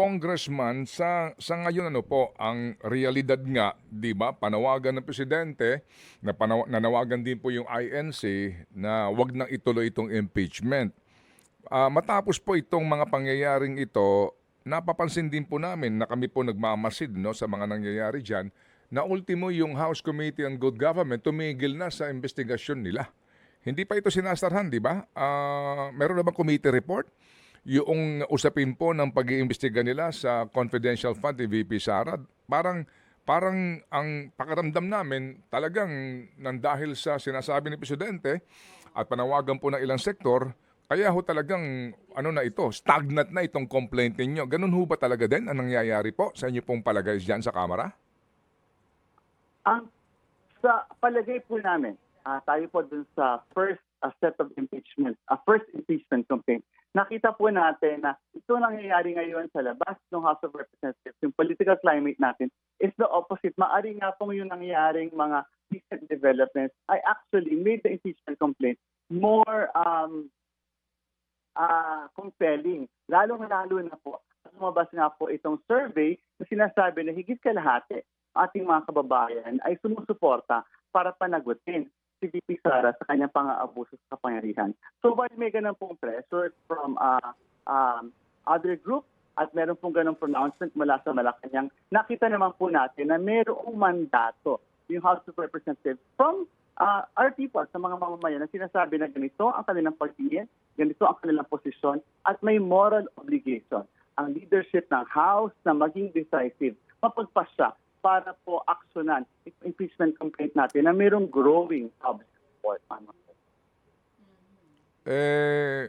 congressman sa sa ngayon ano po ang realidad nga, 'di ba? Panawagan ng presidente na panaw- nanawagan din po yung INC na wag nang ituloy itong impeachment. Ah, matapos po itong mga pangyayaring ito, napapansin din po namin na kami po nagmamasid no sa mga nangyayari diyan na ultimo yung House Committee on Good Government tumigil na sa investigasyon nila. Hindi pa ito sinasarhan, di ba? Ah, meron na bang committee report? Yung usapin po ng pag-iimbestiga nila sa confidential fund ni VP Sara, parang parang ang pakiramdam namin talagang nang dahil sa sinasabi ni Presidente at panawagan po ng ilang sektor, kaya ho talagang ano na ito, stagnant na itong complaint ninyo. Ganun ho ba talaga din ang nangyayari po sa inyo pong palagay diyan sa Kamara? Ang sa palagay po namin, ah, tayo po dun sa first ah, set of impeachment, a first impeachment complaint, nakita po natin na ito nangyayari ngayon sa labas ng House of Representatives, yung political climate natin is the opposite. Maari nga pong yung nangyayaring mga recent developments ay actually made the impeachment complaint more um, ah compelling. Lalong-lalo na po, lumabas nga po itong survey na sinasabi na higit kalahati ating mga kababayan ay sumusuporta para panagutin si VP Sara sa kanyang pang-aabuso sa kapangyarihan. So while may ganun pong pressure from uh, um, other group at meron pong ganung pronouncement mula sa Malacanang, nakita naman po natin na mayroong mandato yung House of Representatives from uh, our people, sa mga mamamayan na sinasabi na ganito ang kanilang pagtingin, ganito ang kanilang posisyon, at may moral obligation ang leadership ng House na maging decisive, mapagpasya para po aksyonan impeachment complaint natin na mayroong growing public support. Ano. Eh,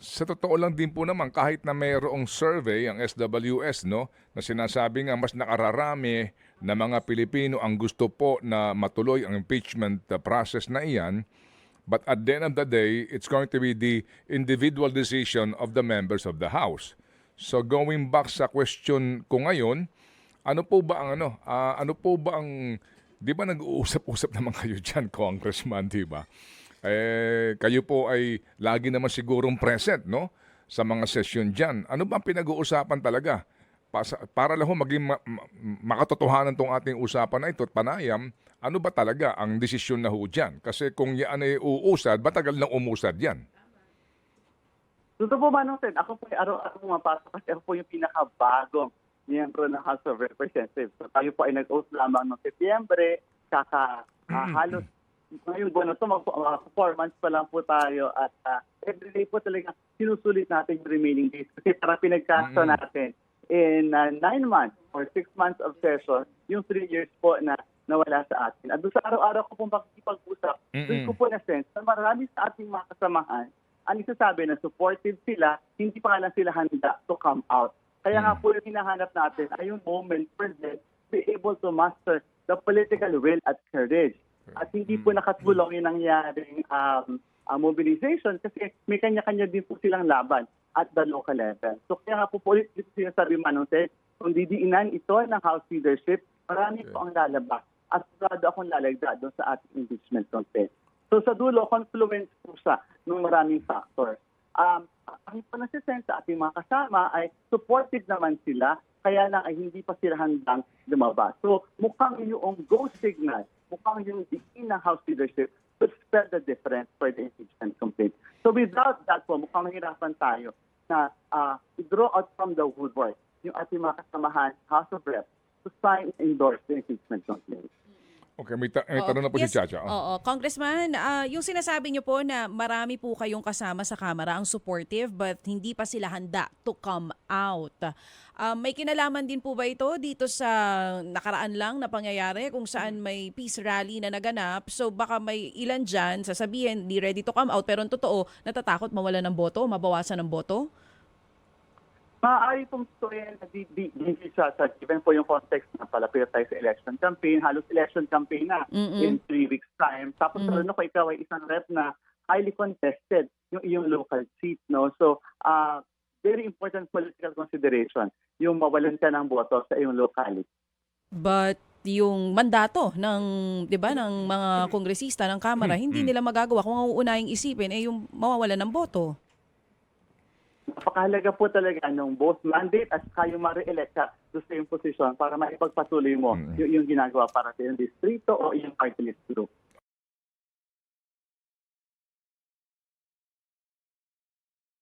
sa totoo lang din po naman, kahit na mayroong survey, ang SWS, no, na sinasabi nga mas nakararami na mga Pilipino ang gusto po na matuloy ang impeachment uh, process na iyan, but at the end of the day, it's going to be the individual decision of the members of the House. So going back sa question ko ngayon, ano po ba ang ano, ah, ano po ba ang, di ba nag-uusap-usap naman kayo dyan, Congressman, di ba? Eh, kayo po ay lagi naman sigurong present, no? Sa mga session dyan. Ano ba ang pinag-uusapan talaga? Para, lang ho maging ma- ma- makatotohanan tong ating usapan na ito at panayam, ano ba talaga ang desisyon na ho dyan? Kasi kung yan ay uusad, matagal nang umusad yan. Totoo po ba, Ted? Ako po ay araw-araw pumapasok kasi ako po yung pinakabagong miyembro ng House of Representatives. So tayo po ay nag-oath lamang noong Setyembre, kaka ah, halos ngayong buwan na ito, mag, mga four months pa lang po tayo at uh, everyday po talaga sinusulit natin yung remaining days kasi para pinagkasta Mm. natin in uh, nine months or six months of session, yung three years po na nawala sa atin. At doon sa araw-araw ko pong pakikipag-usap, doon Mm-mm. ko po na sense na marami sa ating mga kasamahan ang isasabi na supportive sila, hindi pa nga lang sila handa to come out. Kaya nga po yung hinahanap natin ay yung moment to be able to master the political will at courage. At hindi po nakatulong yung nangyaring um, uh, mobilization kasi may kanya-kanya din po silang laban at the local level. So kaya nga po po ulit sinasabi Manong Ted, kung didiinan ito ng House leadership, marami po ang lalabas at sigurado akong lalagda doon sa ating impeachment contest. So sa dulo, confluence po siya ng maraming factors. Um, ang po nasisense sa ating mga kasama ay supportive naman sila, kaya lang ay hindi pa sila handang lumabas. So mukhang yung go signal, mukhang yung diin ng House leadership would spell the difference for the impeachment complaint. So without that po, mukhang mahirapan tayo na uh, draw out from the woodwork yung ating mga kasamahan, House of Reps, to sign and endorse the impeachment complaint. Okay, may, ta- may Oo. tanong na po Yes, si Chacha. Oh. Oo, Congressman, ah, yung sinasabi niyo po na marami po kayong kasama sa Kamara ang supportive but hindi pa sila handa to come out. Ah, may kinalaman din po ba ito dito sa nakaraan lang na pangyayari kung saan may peace rally na naganap? So baka may ilan dyan sasabihin di ready to come out pero ang totoo natatakot mawala ng boto, mabawasan ng boto? Maaari pong tuloyin na di, di, di, siya sa given po yung context na palapit tayo sa election campaign, halos election campaign na Mm-mm. in three weeks time. Tapos Mhm. mm kung ikaw ay isang rep na highly contested yung iyong local seat. No? So, uh, very important political consideration yung mawalan ka ng boto sa iyong locality. But yung mandato ng 'di ba ng mga kongresista ng Kamara hindi nila magagawa kung ang uunahing isipin ay yung mawawalan ng boto. Napakahalaga po talaga nung both mandate at saka yung ma-re-elect ka doon sa yung posisyon para maipagpatuloy mo Mm. yung, yung ginagawa para sa iyong distrito o iyong party